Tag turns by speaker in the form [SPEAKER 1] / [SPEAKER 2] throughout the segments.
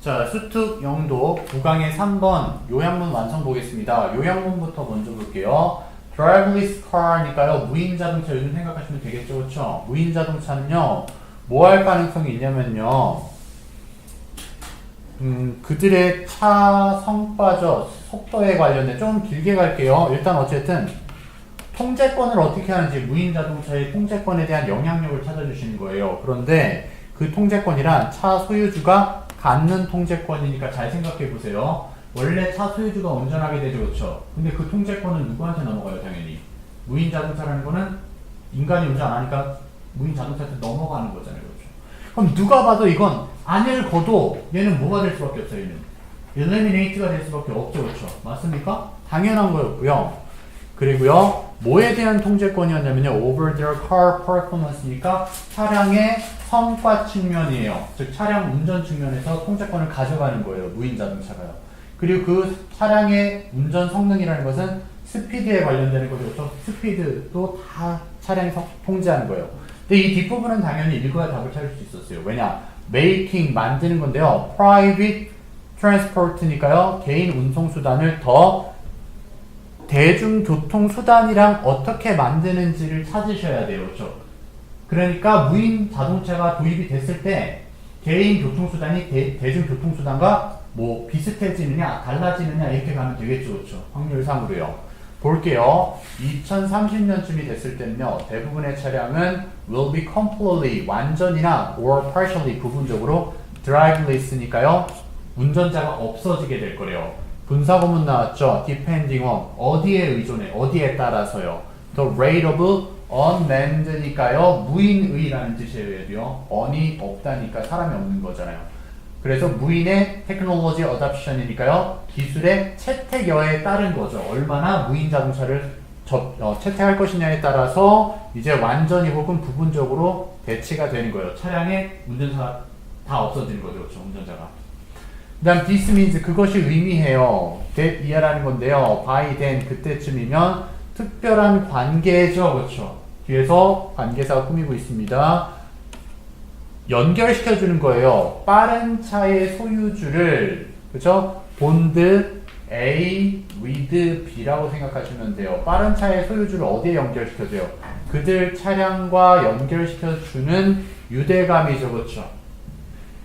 [SPEAKER 1] 자, 수특 영도 구강의 3번 요양문 완성 보겠습니다. 요양문부터 먼저 볼게요. driverless car니까요. 무인 자동차 요즘 생각하시면 되겠죠. 그렇죠? 무인 자동차는요. 뭐 할 가능성이 있냐면요. 음, 그들의 차 성과죠. 속도에 관련된 좀 길게 갈게요. 일단 어쨌든 통제권을 어떻게 하는지 무인 자동차의 통제권에 대한 영향력을 찾아주시는 거예요. 그런데 그 통제권이란 차 소유주가 갖는 통제권이니까 잘 생각해 보세요. 원래 차 소유주가 운전하게 되죠, 그렇죠? 근데 그 통제권은 누구한테 넘어가요, 당연히? 무인 자동차라는 거는 인간이 운전 안 하니까 무인 자동차한테 넘어가는 거잖아요, 그렇죠? 그럼 누가 봐도 이건 안을 거도 얘는 뭐가 될 수밖에 없어요, 얘는. eliminate가 될 수밖에 없죠, 그렇죠? 맞습니까? 당연한 거였고요. 그리고요, 뭐에 대한 통제권이었냐면요, over their car performance니까 차량의 성과 측면이에요. 즉, 차량 운전 측면에서 통제권을 가져가는 거예요, 무인 자동차가요. 그리고 그 차량의 운전 성능이라는 것은 스피드에 관련되는 거죠. 스피드도 다 차량이 성- 통제하는 거예요. 근데 이 뒷부분은 당연히 읽어야 답을 찾을 수 있었어요. 왜냐? making, 만드는 건데요. private transport니까요. 개인 운송 수단을 더 대중교통수단이랑 어떻게 만드는지를 찾으셔야 돼요. 그렇죠? 그러니까 무인 자동차가 도입이 됐을 때 개인 교통수단이 대, 대중교통수단과 뭐 비슷해지느냐 달라지느냐 이렇게 가면 되겠죠. 그렇죠? 확률상으로요. 볼게요. 2030년쯤이 됐을 때는요. 대부분의 차량은 will be completely 완전이나 or partially 부분적으로 driverless니까요. 운전자가 없어지게 될 거래요. 분사구문 나왔죠. depending on 어디에 의존해 어디에 따라서요. the rate of unmanned니까요. 무인의라는 뜻이에요. on이 없다니까 사람이 없는 거잖아요. 그래서 무인의 테크놀로지 어답션이니까요. 기술의 채택여에 따른 거죠. 얼마나 무인 자동차를 접- 어, 채택할 것이냐에 따라서 이제 완전히 혹은 부분적으로 대치가 되는 거예요. 차량의 운전사가 다 없어지는 거죠. 그렇죠. 운전자가. 그 다음 this means 그것이 의미해요. that 이하라는 건데요. by then 그때쯤이면 특별한 관계죠. 그렇죠. 뒤에서 관계사가 꾸미고 있습니다. 연결시켜주는 거예요. 빠른 차의 소유주를 그렇죠? 본드 A with B라고 생각하시면 돼요. 빠른 차의 소유주를 어디에 연결시켜줘요? 그들 차량과 연결시켜주는 유대감이죠, 그렇죠?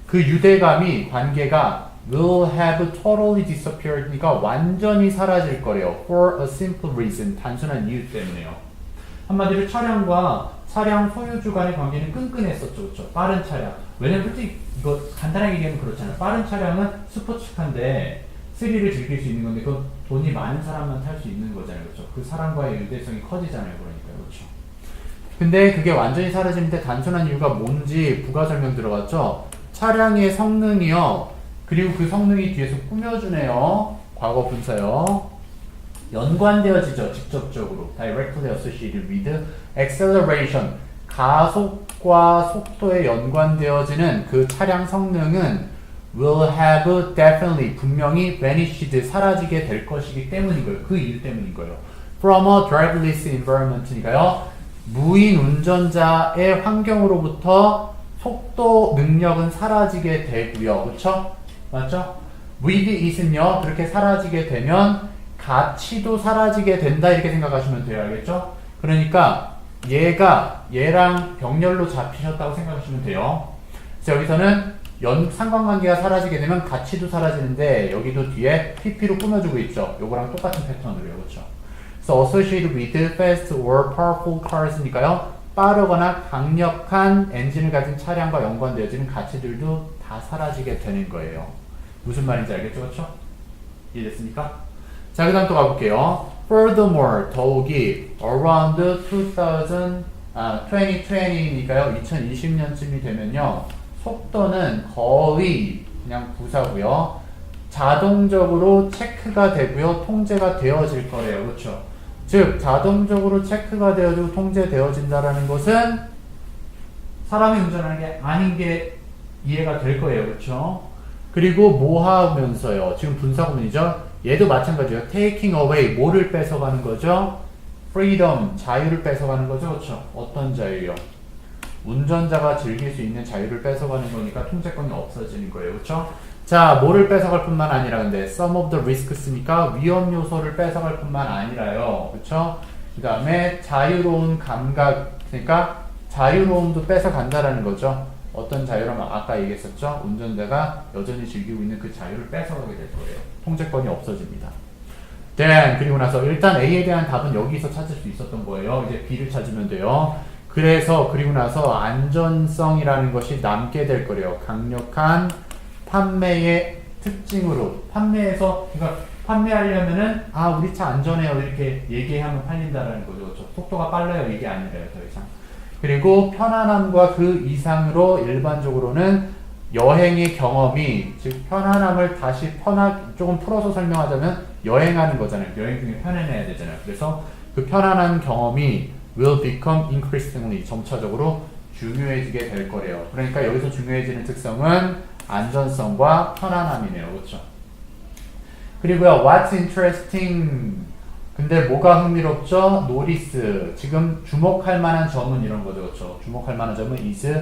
[SPEAKER 1] 그 유대감이 관계가 will have totally disappeared 그러니까 완전히 사라질 거래요. for a simple reason 단순한 이유 때문에요. 한마디로 차량과 차량 소유주 간의 관계는 끈끈했었죠. 그렇죠? 빠른 차량. 왜냐면 솔직히 이거 간단하게 얘기하면 그렇잖아요. 빠른 차량은 스포츠카인데 스릴을 즐길 수 있는 건데 그건 돈이 많은 사람만 탈 수 있는 거잖아요. 그렇죠? 그 사람과의 유대성이 커지잖아요. 그러니까 그렇죠. 근데 그게 완전히 사라지는데 단순한 이유가 뭔지 부가 설명 들어갔죠? 차량의 성능이요. 그리고 그 성능이 뒤에서 꾸며주네요. 과거 분사요. 연관되어지죠. 직접적으로. Directly associated with acceleration. 가속과 속도에 연관되어지는 그 차량 성능은 will have definitely 분명히 vanished 사라지게 될 것이기 때문인 거예요. 그 이유 때문인 거예요. From a driverless environment니까요. 무인 운전자의 환경으로부터 속도 능력은 사라지게 되고요. 그렇죠? 맞죠? with it은요. 그렇게 사라지게 되면 가치도 사라지게 된다 이렇게 생각하시면 돼요. 알겠죠? 그러니까 얘가 얘랑 병렬로 잡히셨다고 생각하시면 돼요. 그래서 여기서는 연 상관관계가 사라지게 되면 가치도 사라지는데 여기도 뒤에 PP로 꾸며주고 있죠. 요거랑 똑같은 패턴으로요. 그렇죠? 그래서 associated with fast or powerful cars니까요. 빠르거나 강력한 엔진을 가진 차량과 연관되어지는 가치들도 다 사라지게 되는 거예요. 무슨 말인지 알겠죠? 그렇죠? 이해됐습니까? 자, 그 다음 또 가볼게요. Furthermore, 더욱이 around 2000, 아, 2020니까요. 2020년쯤이 되면요. 속도는 거의 그냥 부사고요. 자동적으로 체크가 되고요. 통제가 되어질 거래요. 그렇죠? 즉, 자동적으로 체크가 되어지고 통제되어진다라는 것은 사람이 운전하는 게 아닌 게 이해가 될 거예요. 그렇죠? 그리고 뭐 하면서요? 지금 분사구문이죠? 얘도 마찬가지예요. taking away, 뭐를 뺏어가는 거죠? freedom, 자유를 뺏어가는 거죠? 그렇죠? 어떤 자유요? 운전자가 즐길 수 있는 자유를 뺏어가는 거니까 통제권이 없어지는 거예요. 그렇죠? 자, 뭐를 뺏어갈 뿐만 아니라 근데 some of the risks니까 위험 요소를 뺏어갈 뿐만 아니라요. 그렇죠? 그 다음에 자유로운 감각 그러니까 자유로움도 뺏어간다라는 거죠. 어떤 자유라면 아까 얘기했었죠. 운전자가 여전히 즐기고 있는 그 자유를 뺏어가게 될 거예요. 통제권이 없어집니다. then 그리고 나서 일단 A에 대한 답은 여기서 찾을 수 있었던 거예요. 이제 B를 찾으면 돼요. 그래서 그리고 나서 안전성이라는 것이 남게 될 거래요. 강력한 판매의 특징으로 판매에서 그러니까 판매하려면은 아 우리 차 안전해요 이렇게 얘기하면 팔린다라는 거죠. 그렇죠? 속도가 빨라요 이게 아니라요 더 이상. 그리고 편안함과 그 이상으로 일반적으로는 여행의 경험이 즉 편안함을 다시 편하 조금 풀어서 설명하자면 여행하는 거잖아요. 여행 중에 편안해야 되잖아요. 그래서 그 편안한 경험이 will become increasingly 점차적으로 중요해지게 될 거래요. 그러니까 여기서 중요해지는 특성은 안전성과 편안함이네요. 그렇죠? 그리고요, what's interesting. 근데 뭐가 흥미롭죠? 노리스. 지금 주목할 만한 점은 이런 거죠. 그렇죠? 주목할 만한 점은 is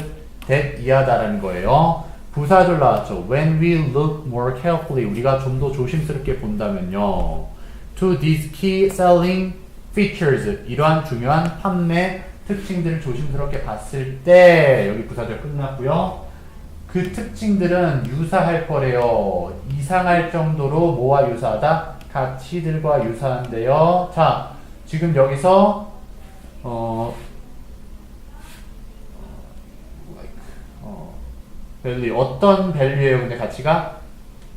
[SPEAKER 1] that 이하다라는 거예요. 부사절 나왔죠. When we look more carefully. 우리가 좀 더 조심스럽게 본다면요. To these key selling features. 이러한 중요한 판매 특징들을 조심스럽게 봤을 때 여기 부사절 끝났고요. 그 특징들은 유사할 거래요. 이상할 정도로 뭐와 유사하다? 가치들과 유사한데요. 자, 지금 여기서 어, 어 밸류 어떤 밸류예요? 근데 가치가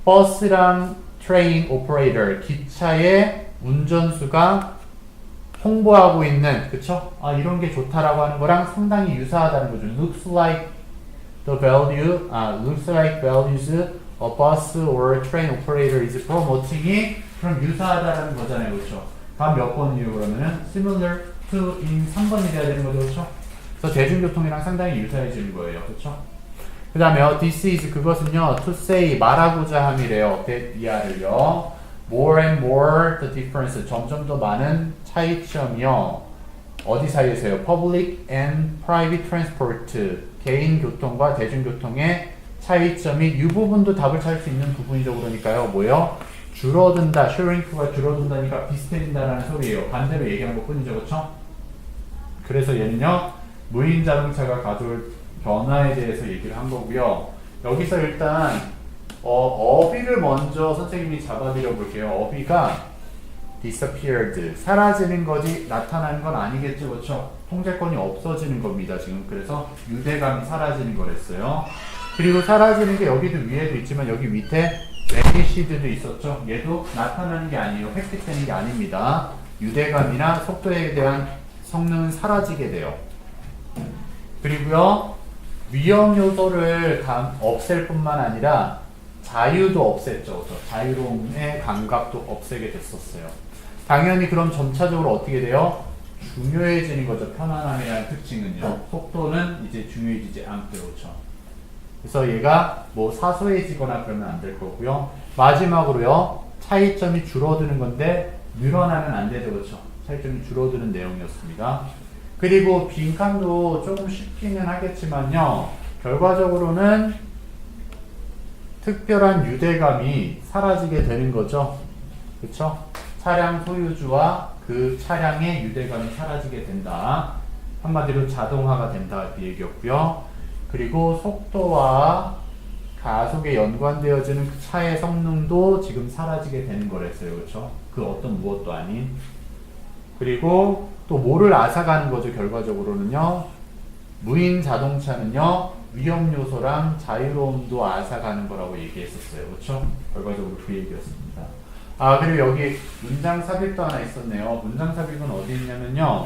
[SPEAKER 1] 버스랑 트레인 오퍼레이터 기차의 운전수가 홍보하고 있는 그쵸? 아 이런 게 좋다라고 하는 거랑 상당히 유사하다는 거죠. Looks like the value, 아, looks like values a bus or train operator is promoting이 그럼 유사하다라는 거잖아요, 그렇죠? 다음 몇 번이요 그러면은 similar to in 3번이 돼야 되는 거죠, 그렇죠? 그래서 대중교통이랑 상당히 유사해지는 거예요, 그렇죠? 그 다음에 어, this is 그것은요 to say 말하고자 함이래요. that 이하를요. more and more the difference 점점 더 많은 차이점이요. 어디 사이에서요? public and private transport 개인 교통과 대중교통의 차이점이 이 부분도 답을 찾을 수 있는 부분이죠. 그러니까요. 뭐요 줄어든다 슈링크가 줄어든다니까 비슷해진다라는 소리예요 반대로 얘기한 것 뿐이죠 그렇죠 그래서 얘는요 무인 자동차가 가져올 변화에 대해서 얘기를 한 거고요. 여기서 일단 어, 어휘를 먼저 선생님이 잡아드려 볼게요. 어휘가 disappeared 사라지는 거지 나타나는 건 아니겠죠, 그렇죠? 통제권이 없어지는 겁니다. 지금 그래서 유대감이 사라지는 거랬어요. 그리고 사라지는 게 여기도 위에도 있지만 여기 밑에 레기시드도 있었죠. 얘도 나타나는 게 아니에요. 획득되는 게 아닙니다. 유대감이나 속도에 대한 성능은 사라지게 돼요. 그리고요 위험 요소를 감, 없앨 뿐만 아니라 자유도 없앴죠. 그래서 자유로움의 감각도 없애게 됐었어요. 당연히 그럼 점차적으로 어떻게 돼요? 중요해지는 거죠. 편안함이라는 특징은요. 속도는 이제 중요해지지 않게 그렇죠. 그래서 얘가 뭐 사소해지거나 그러면 안 될 거고요. 마지막으로요. 차이점이 줄어드는 건데 늘어나면 안 되죠. 그렇죠. 차이점이 줄어드는 내용이었습니다. 그리고 빈칸도 조금 쉽기는 하겠지만요. 결과적으로는 특별한 유대감이 사라지게 되는 거죠. 그쵸? 차량 소유주와 그 차량의 유대감이 사라지게 된다. 한마디로 자동화가 된다. 그 얘기였고요. 그리고 속도와 가속에 연관되어지는 그 차의 성능도 지금 사라지게 되는 거랬어요. 그쵸? 그 어떤 무엇도 아닌. 그리고 또 뭐를 앗아가는 거죠 결과적으로는요? 무인 자동차는요 위험 요소랑 자유로움도 앗아가는 거라고 얘기했었어요. 그렇죠? 결과적으로 그 얘기였습니다. 아 그리고 여기 문장 삽입도 하나 있었네요. 문장 삽입은 어디 있냐면요.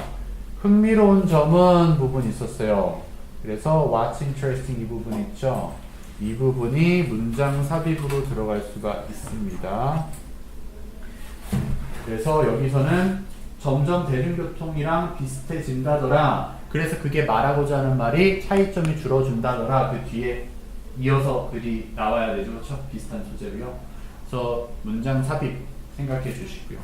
[SPEAKER 1] 흥미로운 점은 부분 있었어요 그래서 what's interesting 이 부분 있죠 이 부분이 문장 삽입으로 들어갈 수가 있습니다 그래서 여기서는 점점 대중교통이랑 비슷해진다더라. 그래서 그게 말하고자 하는 말이 차이점이 줄어준다더라. 그 뒤에 이어서 글이 나와야 되죠. 그렇죠? 비슷한 소재로요. 그래서 문장 삽입 생각해 주시고요.